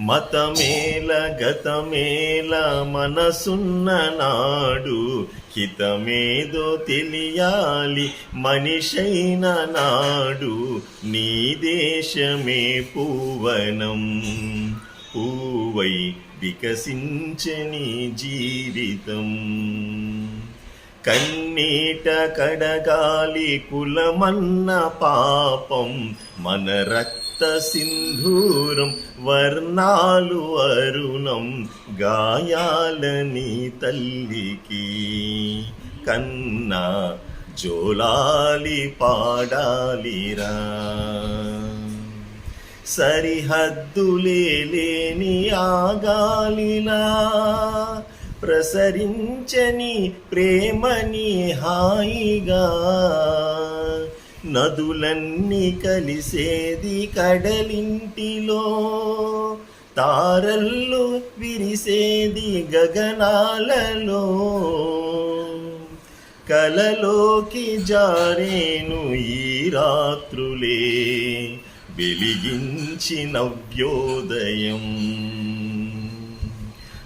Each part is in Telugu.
మతమేల గతమేల మనసున్న నాడు హితమేదో తెలియాలి మనిషైన నాడు నీ దేశమే పూవనం. పూవై వికసించని జీవితం. కన్నీట కడగాలి కులమన్న పాపం మన రక్త సింధూరం వర్ణాలు అరుణం గాయాలని తల్లికి. కన్నా జోలాలి పాడాలిరా. సరిహద్దులే లేని ఆగాలిలా. ప్రసరించని ప్రేమని హాయిగా. నదులన్నీ కలిసేది కడలింటిలో తారల్లు విరిసేది గగనాలలో. కలలోకి జారేను ఈ రాత్రులే వెలిగించి నవ్యోదయం.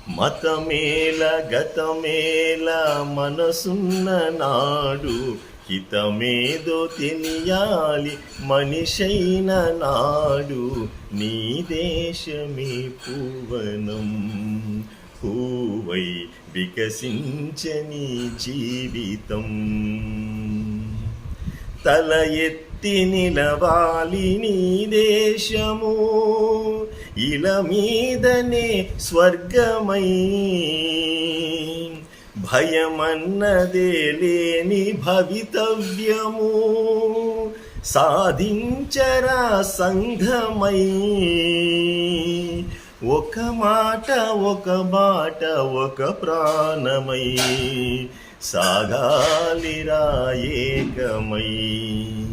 మతమేల గతమేల మనసున్న నాడు హితమేదో తెలియాలి మనిషైన నాడు. నీ దేశమే పూవనం. పూవై వికసించని జీవితం. తల ఎత్తి నిలవాలి నీ దేశము. ఇల మీదనే స్వర్గమై భయమన్నదే లేని భవితవ్యము. సాధించరా సంఘమై. ఒక మాట ఒక బాట ఒక ప్రాణమై. సాగాలిరా ఏకమై.